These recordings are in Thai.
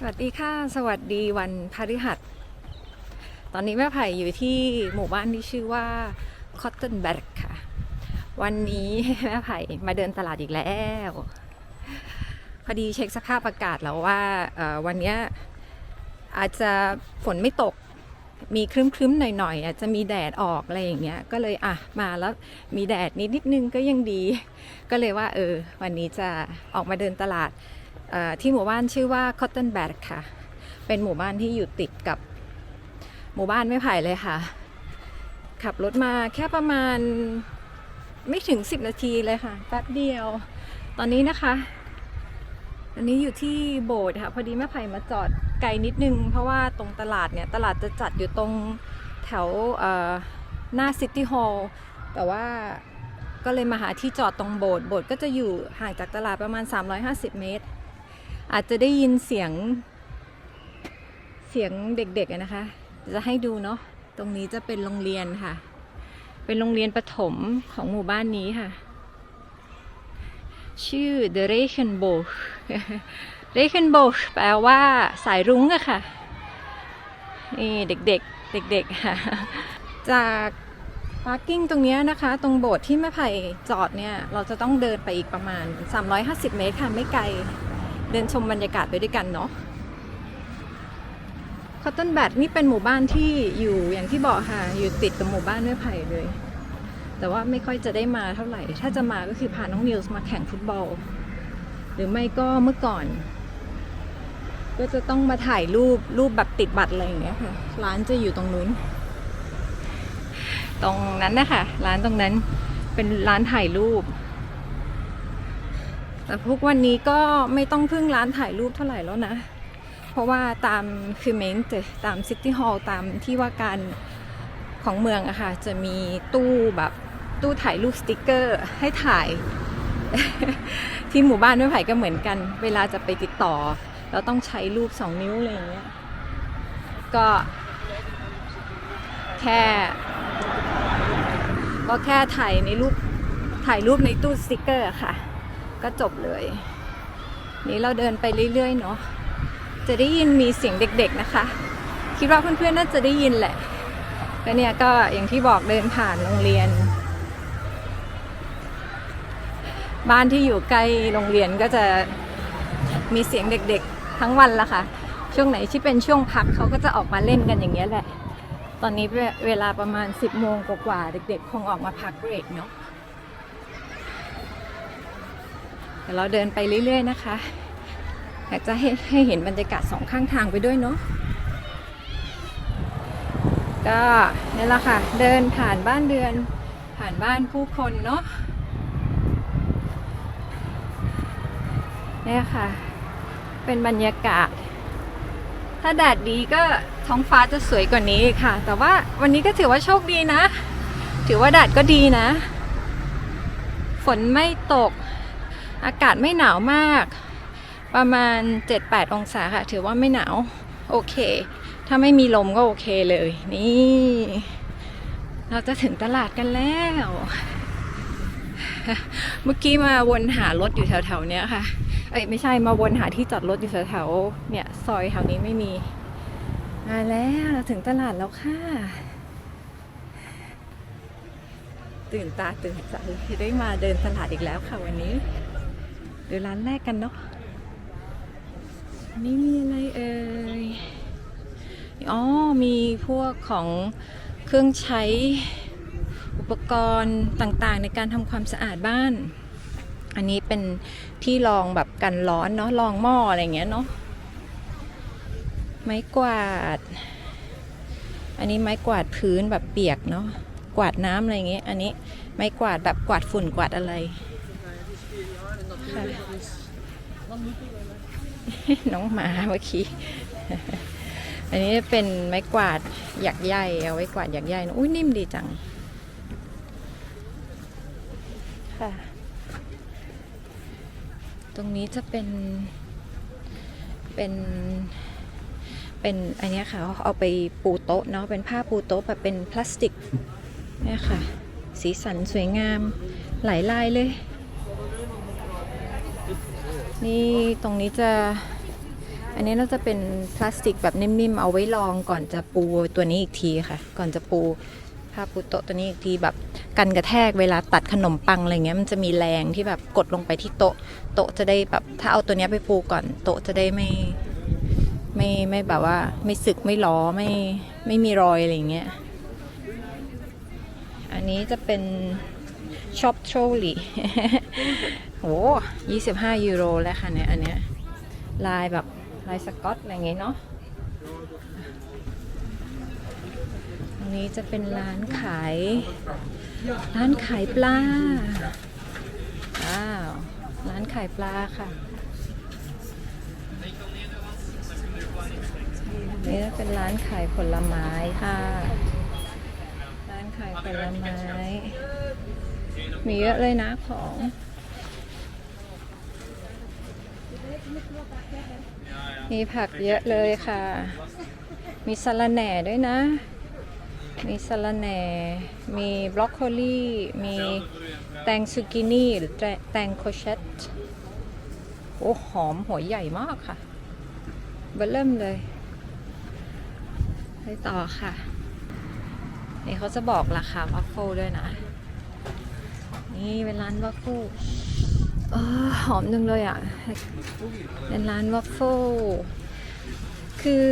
สวัสดีค่ะ สวัสดีวันพฤหัส ตอนนี้แม่ไผ่อยู่ที่หมู่บ้านที่ชื่อว่า Cottonberg ค่ะ วันนี้แม่ไผ่มาเดินตลาดอีกแล้ว พอดีเช็คสภาพอากาศแล้วว่าวันนี้อาจจะฝนไม่ตกมีครึ้มๆ หน่อยๆอาจจะมีแดดออกอะไรอย่างเงี้ย ก็เลยอะมาแล้วมีแดดนิดนิดนึงก็ยังดี ก็เลยว่าเออ วันนี้จะออกมาเดินตลาด ที่หมู่บ้านชื่อว่า Cottonberg ค่ะ เป็นหมู่บ้านที่อยู่ติดกับหมู่บ้านไม่ไผ่เลยค่ะ ขับรถมาแค่ประมาณไม่ถึง 10 นาทีเลยค่ะแป๊บเดียว ตอนนี้นะคะ อันนี้อยู่ที่โบสถ์ค่ะ พอดีแม่ไผ่มาจอดไกลนิดนึง เพราะว่าตรงตลาดเนี่ยตลาดจะจัดอยู่ตรงแถวหน้าซิตี้ฮอลล์แต่ว่าก็เลยมาหาที่จอดตรงโบสถ์โบสถ์ก็จะอยู่ห่างจากตลาดประมาณ 350 เมตร อาจจะได้ยินเสียงเสียงเด็กๆนะคะ จะให้ดูเนาะตรงนี้จะเป็นโรงเรียนค่ะ เป็นโรงเรียนประถมของหมู่บ้านนี้ค่ะ ชื่อ The Regenboog Regenboog แปลว่าสายรุ้งอะค่ะ นี่เด็กๆ เด็กๆค่ะ จากพาร์กิ้งตรงนี้นะคะ ตรงโบสถ์ที่แม่ไผ่จอดเนี่ย เราจะต้องเดินไปอีกประมาณ 350 เมตรค่ะ ไม่ไกล เดินชมบรรยากาศไปด้วยกันเนาะคอตตันแบดนี่เป็นหมู่บ้านที่อยู่อย่างที่บอกค่ะ อยู่ติดกับหมู่บ้านแม่ไผ่เลย แต่ว่าไม่ค่อยจะได้มาเท่าไหร่ ถ้าจะมาก็คือพาน้องนิวส์มาแข่งฟุตบอล หรือไม่ก็เมื่อก่อน ก็จะต้องมาถ่ายรูปรูปแบบติดบัตรอะไรอย่างเงี้ยค่ะ ร้านจะอยู่ตรงนู้น ตรงนั้นนะคะร้านตรงนั้นเป็นร้านถ่ายรูป แต่พวกวันนี้ก็ไม่ต้องพึ่งร้านถ่ายรูปเท่าไหร่แล้วนะ เพราะว่าตามฟิเมนต์ตามซิตี้ฮอลล์ตามที่ว่าการของเมืองอะค่ะ จะมีตู้แบบตู้ถ่ายรูปสติกเกอร์ให้ถ่าย ที่หมู่บ้านไม่ไผ่ก็เหมือนกัน เวลาจะไปติดต่อ เราต้องใช้รูปสองนิ้วอะไรอย่างเงี้ยก็แค่ก็แค่ถ่ายในรูปถ่ายรูปในตู้สติกเกอร์ค่ะ ก็จบเลย นี่เราเดินไปเรื่อยๆเนาะจะได้ยินมีเสียงเด็กๆนะคะ คิดว่าเพื่อนๆน่าจะได้ยินแหละก็เนี่ยก็อย่างที่บอกเดินผ่านโรงเรียน บ้านที่อยู่ใกล้โรงเรียนก็จะมีเสียงเด็กๆ ทั้งวันละค่ะ ช่วงไหนที่เป็นช่วงพักเขาก็จะออกมาเล่นกันอย่างเงี้ยแหละ ตอนนี้เวลาประมาณ 10โมงกว่าๆเด็กๆ คงออกมาพักเบรกเนาะ เดี๋ยวเราเดินไปเรื่อย ๆ นะคะอยากจะให้ให้เห็นบรรยากาศสองข้างทางไปด้วยเนาะก็นี่แหละค่ะ เดินผ่านบ้านเรือน ผ่านบ้านผู้คนเนาะเนี่ยค่ะ เป็นบรรยากาศ ถ้าแดดดีก็ท้องฟ้าจะสวยกว่านี้ค่ะ แต่ว่าวันนี้ก็ถือว่าโชคดีนะ ถือว่าแดดก็ดีนะ ฝนไม่ตก อากาศไม่หนาวมาก ประมาณ 7-8 องศาค่ะ ถือว่าไม่หนาว โอเค ถ้าไม่มีลมก็โอเคเลย นี่ เราจะถึงตลาดกันแล้ว เมื่อกี้มาวนหารถอยู่แถวๆเนี้ยค่ะ เอ้ยไม่ใช่มาวนหาที่จอดรถอยู่แถวๆเนี่ยซอยแถวนี้ไม่มีมาแล้วเราถึงตลาดแล้วค่ะ ตื่นตาตื่นใจได้มาเดินตลาดอีกแล้วค่ะวันนี้ เดินร้านแรกกันเนาะอันนี่มีอะไรเอ่ย อ๋อ มีพวกของเครื่องใช้อุปกรณ์ต่างๆ ในการทำความสะอาดบ้าน อันนี้เป็นที่รองแบบกันร้อนเนาะรองหม้ออะไรเงี้ยเนาะ ไม้กวาด อันนี้ไม้กวาดพื้นแบบเปียกเนาะ กวาดน้ำอะไรเงี้ย อันนี้ไม้กวาดแบบกวาดฝุ่นกวาดอะไร ค่ะ น้องหมาเมื่อกี้ อันนี้เป็นไม้กวาดหยักใยเอาไว้กวาดหยักใยนะอุ้ยนิ่มดีจัง ค่ะ ตรงนี้จะเป็น เป็นเป็นอันเนี้ยค่ะเขาเอาไปปูโต๊ะเนาะเป็นผ้าปูโต๊ะแบบเป็นพลาสติกเนี่ยค่ะ สีสันสวยงามหลายลายเลย นี่ตรงนี้จะ อันนี้น่าจะเป็นพลาสติกแบบนิ่มๆ เอาไว้รองก่อนจะปูตัวนี้อีกทีค่ะ ก่อนจะปูผ้าปูโต๊ะตัวนี้อีกทีแบบกันกระแทกเวลาตัดขนมปังอะไรเงี้ยมันจะมีแรงที่แบบกดลงไปที่โต๊ะโต๊ะจะได้แบบถ้าเอาตัวนี้ไปปูก่อนโต๊ะจะได้ไม่ไม่ไม่แบบว่าไม่สึกไม่ล้อไม่ไม่มีรอยอะไรเงี้ย อันนี้จะเป็นช็อปโทรลี โอ้ยี่สิบห้ายูโรแล้วค่ะเนี่ยอันเนี้ยลายแบบลายสกอตอะไรเงี้ยเนาะอันนี้จะเป็นร้านขาย ร้านขายปลาว้าวร้านขายปลาค่ะนี่จะเป็นร้านขายผลไม้ค่ะ ร้านขายผลไม้ มีเยอะเลยนะของ มีผักเยอะเลยค่ะ มีสะระแหน่ด้วยนะ มีสะระแหน่ มีบรอกโคลีมีแตงซูกินี่หรือแตแตงโคเชตโอ้หอมหัวใหญ่มากค่ะเบอร์เริ่มเลย ไปต่อค่ะ นี่เขาจะบอกราคาวัฟเฟิลด้วยนะ นี่เป็นร้านวัฟเฟิล หอมจังเลยอะเป็นร้านวัฟเฟิลคือ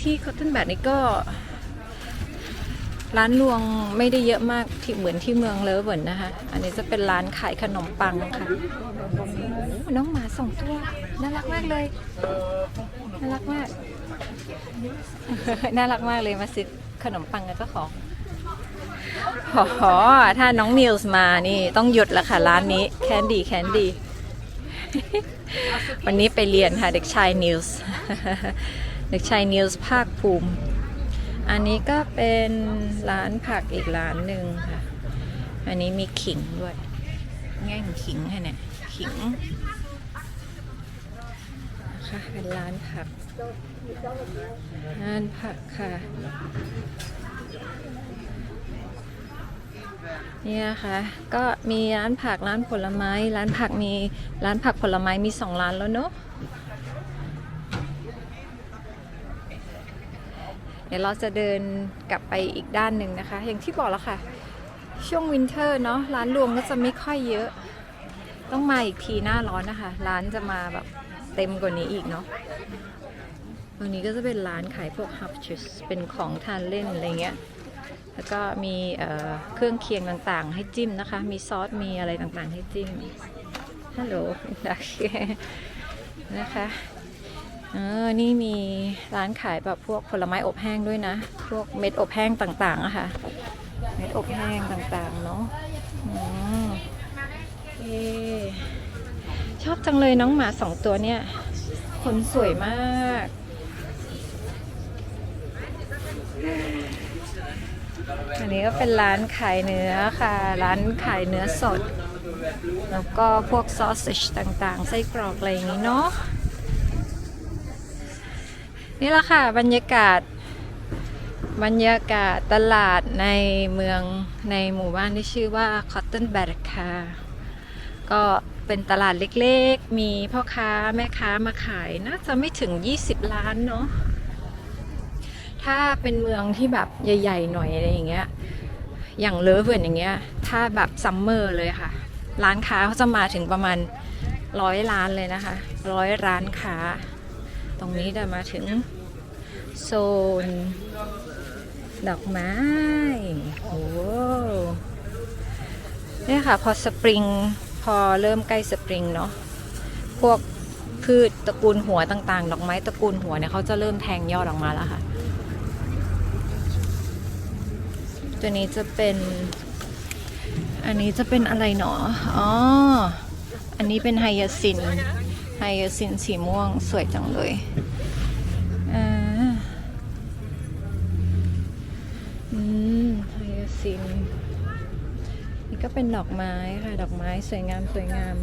ที่คอตเทนแบดนี่ก็ ร้านรวงไม่ได้เยอะมากที่เหมือนที่เมืองเลอเวิร์นนะคะ อันนี้จะเป็นร้านขายขนมปังค่ะน้องหมาสองตัวน่ารักมากเลย น่ารักมาก น่ารักมากเลยมาซื้อขนมปังกับเจ้าของ โอ้โหถ้าน้องนิวส์มานี่ต้องหยุดล้วค่ะร้านนี้แคนดี้แคนดี้วันนี้ไปเรียนค่ะเด็กชายนิวส์เด็กชายนิวส์ภาคภูมิ อันนี้ก็เป็นร้านผักอีกร้านหนึ่งค่ะ อันนี้มีขิงด้วย แง่งขิงค่ะเนี่ยขิงนะคะเป็นร้านผัก ร้านผักค่ะ นี่นะคะก็มีร้านผักร้านผลไม้ ร้านผักมีร้านผักผลไม้มีสองร้านแล้วเนอะเดี๋ยวเราจะเดินกลับไปอีกด้านหนึ่งนะคะ อย่างที่บอกแล้วค่ะ ช่วงวินเทอร์เนาะร้านรวมก็จะไม่ค่อยเยอะ ต้องมาอีกทีหน้าร้อนนะคะ ร้านจะมาแบบเต็มกว่านี้อีกเนาะตรงนี้ก็จะเป็นร้านขายพวกฮับชุสเป็นของทานเล่นอะไรเงี้ย แล้วก็มีเเครื่องเคียงต่างๆ ให้จิ้มนะคะ มีซอส มีอะไรต่างๆ ให้จิ้ม ฮัลโหลดักนะคะ เออ นี่มีร้านขายแบบพวกผลไม้อบแห้งด้วยนะ พวกเม็ดอบแห้งต่างๆอะค่ะ เม็ดอบแห้งต่างๆ เนาะอืมเอชอบจังเลยน้องหมาสองตัวเนี่ย ขนสวยมาก อันนี้ก็เป็นร้านขายเนื้อค่ะ ร้านขายเนื้อสด แล้วก็พวกซอสเซจต่างๆ ไส้กรอกอะไรอย่างนี้เนาะ นี่แหละค่ะ บรรยากาศ บรรยากาศตลาดในเมืองในหมู่บ้านที่ชื่อว่า Cotton b a r ค่ะก็เป็นตลาดเล็กๆ มีพ่อค้าแม่ค้ามาขายน่าจะไม่ถึง 20 ล้านเนาะ ถ้าเป็นเมืองที่แบบใหญ่ๆหน่อยอะไรอย่างเงี้ย อย่างเลอเวิร์นอย่างเงี้ย ถ้าแบบซัมเมอร์เลยค่ะ ร้านค้าเขาจะมาถึงประมาณร้อยร้านเลยนะคะ ร้อยร้านค้า ตรงนี้จะมาถึงโซน ดอกไม้ โอ้เนี่ยค่ะ พอสปริง พอเริ่มใกล้สปริงเนาะ พวกพืชตระกูลหัวต่างๆ ดอกไม้ตระกูลหัวเนี่ยเขาจะเริ่มแทงยอดออกมาแล้วค่ะ ตัวนี้จะเป็น อันนี้จะเป็นอะไรหนอ อ๋อ อันนี้เป็นไฮยาซิน ไฮยาซินสีม่วงสวยจังเลยอ่าอืม ไฮยาซิน นี่ก็เป็นดอกไม้ค่ะ ดอกไม้สวยงามสวยงาม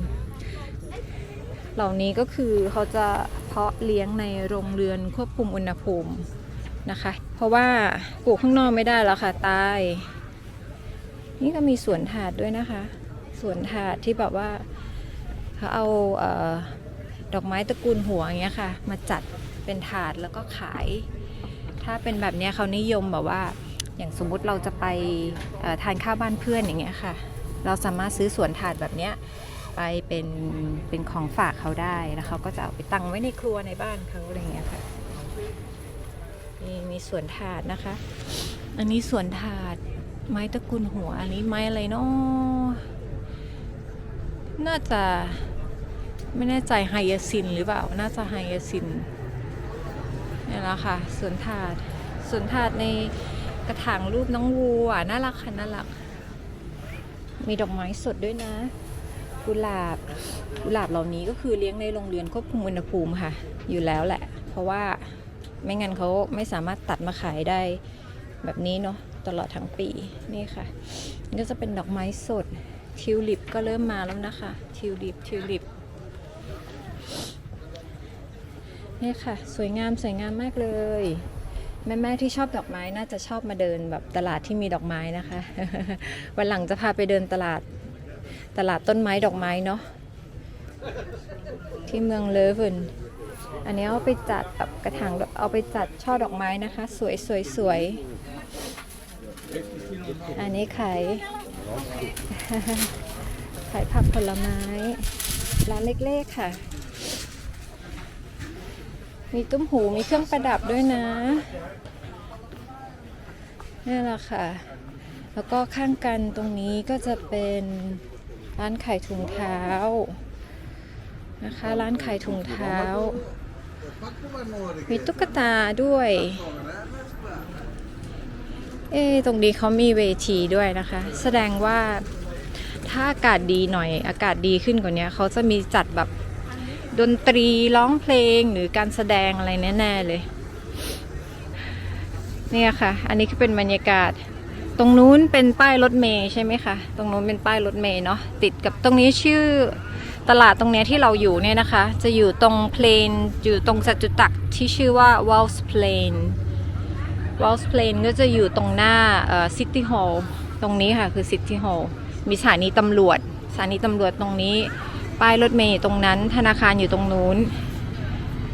เหล่านี้ก็คือเขาจะเพาะเลี้ยงในโรงเรือนควบคุมอุณหภูมินะคะ เพราะว่าปลูกข้างนอกไม่ได้แล้วค่ะตาย นี่ก็มีสวนถาดด้วยนะคะสวนถาดที่แบบว่าเขาเอาเออดอกไม้ตระกูลหัวอย่างเงี้ยค่ะ มาจัดเป็นถาดแล้วก็ขาย ถ้าเป็นแบบเนี้ยเขานิยมแบบว่า อย่างสมมุติเราจะไปทานข้าวบ้านเพื่อนอย่างเงี้ยค่ะ เราสามารถซื้อสวนถาดแบบเนี้ยไปเป็นเป็นของฝากเขาได้แล้วเขาก็จะเอาไปตั้งไว้ในครัวในบ้านเขาอะไรเงี้ยค่ะ มีมีสวนถาดนะคะ อันนี้สวนถาด ไม้ตะกูลหัว อันนี้ไม้อะไรเนาะน่าจะไม่แน่ใจไฮยาซินหรือเปล่า น่าจะไฮยาซินเนี่ยแหละค่ะสวนถาดสวนถาดในกระถางรูปน้องวัวน่ารักค่ะน่ารัก มีดอกไม้สดด้วยนะ กุหลาบกุหลาบเหล่านี้ก็คือเลี้ยงในโรงเรือนควบคุมอุณหภูมิค่ะ อยู่แล้วแหละ เพราะว่า ไม่งั้นเขาไม่สามารถตัดมาขายได้แบบนี้เนาะตลอดทั้งปีนี่ค่ะนี่ก็จะเป็นดอกไม้สดทิวลิปก็เริ่มมาแล้วนะคะทิวลิปทิวลิปนี่ค่ะ สวยงามสวยงามมากเลย แม่ๆที่ชอบดอกไม้น่าจะชอบมาเดินแบบตลาดที่มีดอกไม้นะคะ วันหลังจะพาไปเดินตลาดตลาดต้นไม้ดอกไม้เนาะที่เมืองเลเวน อันนี้เอาไปจัดแบบกระถางเอาไปจัดช่อดอกไม้นะคะ สวยสวยสวยอันนี้ขายขายผักผลไม้ ร้านเล็กๆค่ะ มีตุ้มหูมีเครื่องประดับด้วยนะนี่แหละค่ะ แล้วก็ข้างกันตรงนี้ก็จะเป็นร้านขายถุงเท้านะคะ ร้านขายถุงเท้า มีตุ๊กตาด้วย เอ๊ตรงนี้เขามีเวทีด้วยนะคะ แสดงว่าถ้าอากาศดีหน่อย อากาศดีขึ้นกว่านี้เขาจะมีจัดแบบดนตรีร้องเพลงหรือการแสดงอะไรแน่ ๆเลย เนี่ยค่ะ อันนี้คือเป็นบรรยากาศ ตรงนู้นเป็นป้ายรถเมย์ใช่ไหมคะ ตรงนู้นเป็นป้ายรถเมย์เนาะติดกับตรงนี้ชื่อ ตลาดตรงนี้ที่เราอยู่เนี่ยนะคะ จะอยู่ตรงเพลนอยู่ตรงจตุจักรที่ชื่อว่า Walls Plain Walls Plain ก็จะอยู่ตรงหน้าเอ่อ City Hall ตรงนี้ค่ะคือ City Hall มีสถานีตำรวจสถานีตำรวจตรงนี้ ป้ายรถเมย์อยู่ตรงนั้น ธนาคารอยู่ตรงนู้น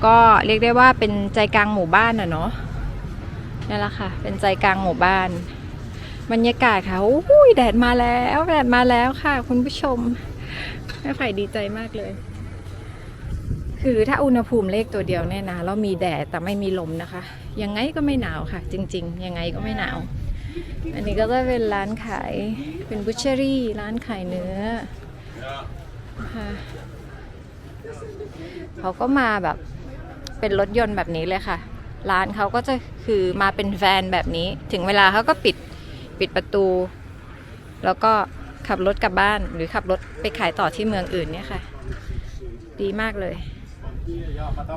ก็เรียกได้ว่าเป็นใจกลางหมู่บ้านอะเนาะนั่นแหละค่ะ เป็นใจกลางหมู่บ้าน บรรยากาศค่ะโอ้ยแดดมาแล้ว แดดมาแล้วค่ะ คุณผู้ชม แม่ไผ่ดีใจมากเลย คือถ้าอุณหภูมิเลขตัวเดียวเนี่ยนะแล้วมีแดดแต่ไม่มีลมนะคะ ยังไงก็ไม่หนาวค่ะ จริง ๆ ยังไงก็ไม่หนาว อันนี้ก็จะเป็นร้านขายเป็นบุชเชอรี่ร้านขายเนื้อค่ะเขาก็มาแบบเป็นรถยนต์แบบนี้เลยค่ะ ร้านเขาก็จะคือมาเป็นแฟนแบบนี้ ถึงเวลาเขาก็ปิดปิดประตู แล้วก็ ขับรถกลับบ้านหรือขับรถไปขายต่อที่เมืองอื่นเนี่ยค่ะ ดีมากเลย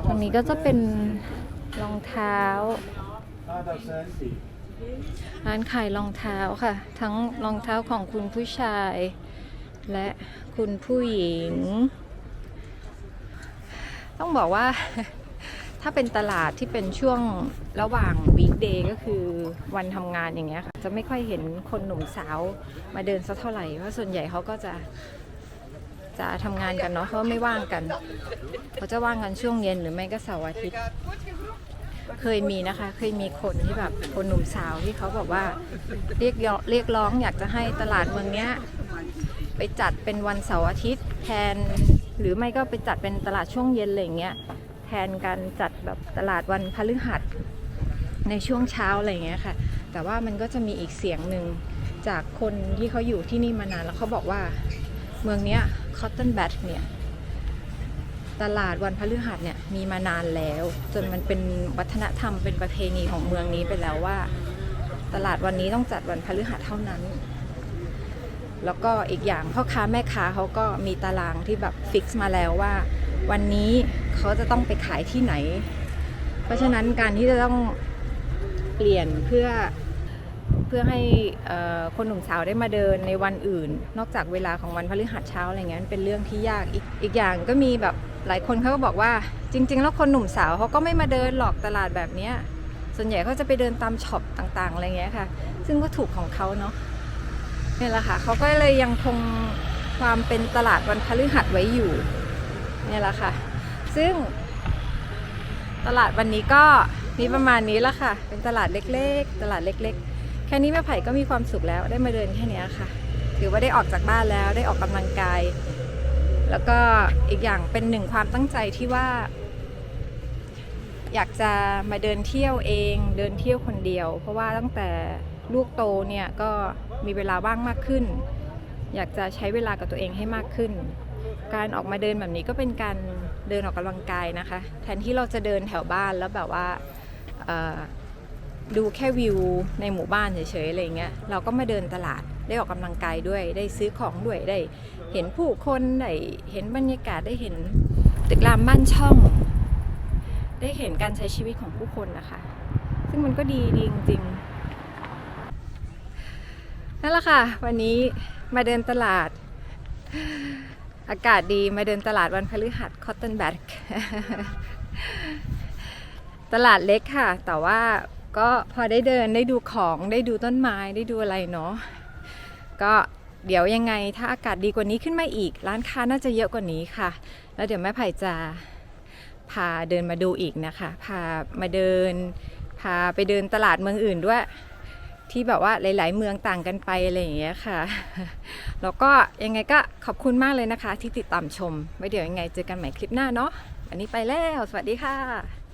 ตรงนี้ก็จะเป็นรองเท้าร้านขายรองเท้าค่ะ ทั้งรองเท้าของคุณผู้ชาย และคุณผู้หญิง ต้องบอกว่า ถ้าเป็นตลาดที่เป็นช่วงระหว่างวีคเดย์ก็คือวันทำงานอย่างเงี้ยค่ะ จะไม่ค่อยเห็นคนหนุ่มสาวมาเดินสักเท่าไหร่ เพราะส่วนใหญ่เขาก็จะจะทำงานกันเนาะเพราะไม่ว่างกันเขาจะว่างกันช่วงเย็นหรือไม่ก็เสาร์อาทิตย์เคยมีนะคะ เคยมีคนที่แบบคนหนุ่มสาวที่เขาบอกว่าเรียกเรียกร้องอยากจะให้ตลาดเมืองเนี้ยไปจัดเป็นวันเสาร์อาทิตย์แทน หรือไม่ก็ไปจัดเป็นตลาดช่วงเย็นอะไรเงี้ย แทนการจัดแบบตลาดวันพฤหัสในช่วงเช้าอะไรอย่างเงี้ยค่ะ แต่ว่ามันก็จะมีอีกเสียงหนึ่งจากคนที่เขาอยู่ที่นี่มานานแล้วเขาบอกว่าเมืองเนี้ยคอตตอนแบทเนี่ยตลาดวันพฤหัสเนี่ยมีมานานแล้ว จนมันเป็นวัฒนธรรมเป็นประเพณีของเมืองนี้ไปแล้วว่า ตลาดวันนี้ต้องจัดวันพฤหัสเท่านั้น แล้วก็อีกอย่างพ่อค้าแม่ค้าเขาก็มีตารางที่แบบฟิกซ์มาแล้วว่า วันนี้ เขาจะต้องไปขายที่ไหน เพราะฉะนั้นการที่จะต้องเปลี่ยนเพื่อเพื่อให้คนหนุ่มสาวได้มาเดินในวันอื่น นอกจากเวลาของวันพฤหัสเช้าอะไรเงี้ยมันเป็นเรื่องที่ยากอีกอีกอย่างก็มีแบบหลายคนเขาก็บอกว่าจริง ๆ แล้วคนหนุ่มสาวเขาก็ไม่มาเดินหรอกตลาดแบบเนี้ยส่วนใหญ่เขาจะไปเดินตามช็อปต่างๆอะไรเงี้ยค่ะ ซึ่งก็ถูกของเขาเนาะนี่แหละค่ะเขาก็เลยยังคงความเป็นตลาดวันพฤหัสไว้อยู่นี่แหละค่ะ ซึ่ง ตลาดวันนี้ก็มีประมาณนี้ละค่ะ เป็นตลาดเล็กๆ ตลาดเล็ก ๆ แค่นี้แม่ไผ่ก็มีความสุขแล้วได้มาเดินแค่นี้ค่ะ ถือว่าได้ออกจากบ้านแล้วได้ออกกำลังกาย แล้วก็อีกอย่างเป็นหนึ่งความตั้งใจที่ว่า อยากจะมาเดินเที่ยวเอง เดินเที่ยวคนเดียว เพราะว่าตั้งแต่ลูกโตเนี่ยก็มีเวลาว่างมากขึ้น อยากจะใช้เวลากับตัวเองให้มากขึ้น การออกมาเดินแบบนี้ก็เป็นการ เดินออกกำลังกายนะคะ แทนที่เราจะเดินแถวบ้านแล้วแบบว่าดูแค่วิวในหมู่บ้านเฉยๆอะไรเงี้ยเราก็มาเดินตลาดได้ออกกำลังกายด้วย ได้ซื้อของด้วยได้ เห็นผู้คนได้เห็นบรรยากาศได้เห็นตึกรามบ้านช่อง ได้เห็นการใช้ชีวิตของผู้คนนะคะ ซึ่งมันก็ดีดีจริงๆนั่นแหละค่ะ วันนี้มาเดินตลาด อากาศดีมาเดินตลาดวันพฤหัสคอตตันแบกตลาดเล็กค่ะ แต่ว่าก็พอได้เดินได้ดูของได้ดูต้นไม้ได้ดูอะไรเนาะก็เดี๋ยวยังไงถ้าอากาศดีกว่านี้ขึ้นมาอีก ร้านค้าน่าจะเยอะกว่านี้ค่ะ แล้วเดี๋ยวแม่ไผ่จะพาเดินมาดูอีกนะคะ พามาเดิน พาไปเดินตลาดเมืองอื่นด้วย ที่แบบว่าหลาย ๆ เมืองต่างกันไปอะไรอย่างเงี้ยค่ะ แล้วก็ยังไงก็ขอบคุณมากเลยนะคะ ที่ติดตามชมไว้เดี๋ยวยังไงเจอกันใหม่คลิปหน้าเนาะวันนี้ไปแล้ว สวัสดีค่ะ